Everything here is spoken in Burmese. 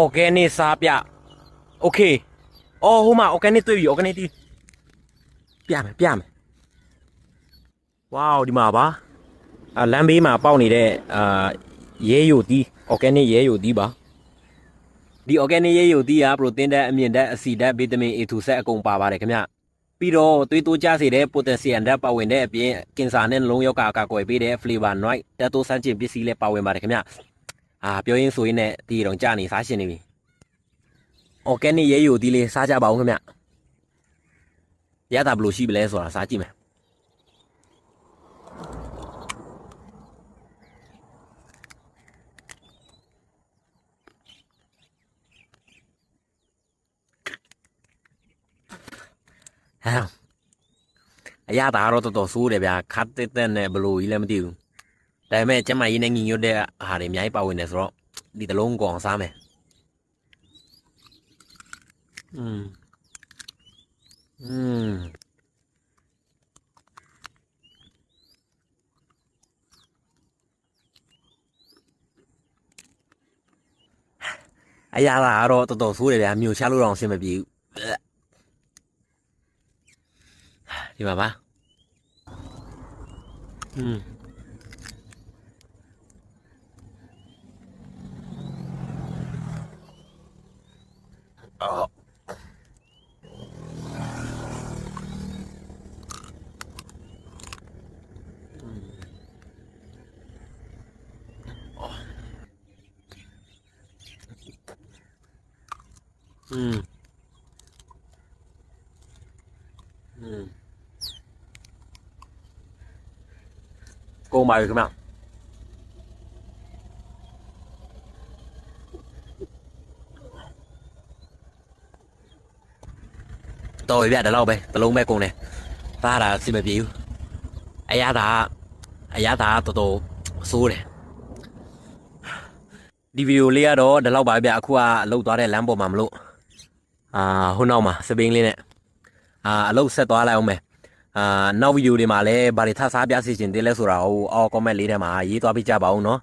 organic စားပြ okay အော်ဟိုမှာ organic တွေ့ပြီ organic တီးပြမယ်ပြမယ်ဝေါဒီမှာပါအာလမ်းဘေးမှာပေါက်နေတဲ့အာရဲယိုတီး organic ရဲယိုတီးပါဒီ organic ရဲယိုတီးက protein ဓာတ်အမြင့်ဓာတ်အဆီဓာတ်ဗီတာမင် A 2 ဆက်အကုန်ပါပါတယ်ခင်ဗျပြီးတော့သွေးတိုးကျစေတဲ့ potassium ဓာတ်ပါဝင်တဲ့အပြင်ကင်ဆာနဲ့နှလုံးရောဂါအကာအကွယ်ပေးတဲ့ flavor noise ဓာတ်တိုးစမ်းကျင်ပစ္စည်းလည်းပါဝင်ပါတယ်ခင်ဗျ အာပြောရင်းဆိုရင်းနဲ့ဒီတော့ကြာနေစားရှင်နေပြီ organic ရဲယိုတီးလေးစားကြပါဦးခင်ဗျရတာဘယ်လိုရှိပလဲဆိုတာစားကြည့်မယ်ဟမ်အရသာကတော့တော်တော်ဆိုးတယ်ဗျာခတ်တက်တက်နဲ့ဘယ်လိုကြီးလည်းမသိဘူး ဒါပေမဲ့ကျမကြီးနဲ့ညီညွတ်တဲ့ဟာတွေအများကြီးပါဝင်နေဆိုတော့ဒီတစ်လုံးကောင်စားမယ် อืม อืม အရာလာကတော့တော်တော်ဆိုးတယ်ဗျာမြို့ချလို့တော့အဆင်မပြေဘူးဒီမှာပါอืม Ờ. Ừ. Ừ. Cô mời các bạn. တော်ပြီဗျဒီလောက်ပဲတစ်လုံးပဲကုန်တယ်သားတာအစီမပြေဘူးအရာသာအရာသာတော်တော်ဆိုးတယ်ဒီဗီဒီယိုလေးကတော့ဒီလောက်ပါဗျအခုကအလုတ်သွားတဲ့လမ်းပေါ်မှာမလို့အာဟိုနောက်မှာစပင်းလေးနဲ့အာအလုတ်ဆက်သွားလိုက်အောင်မယ်အာနောက်ဗီဒီယိုတွေမှာလည်းဗာတွေထပ်စားပြစီခြင်းသေးလဲဆိုတာဟိုအော် comment လေးထဲမှာရေးသွားပြကြပါဦးเนาะ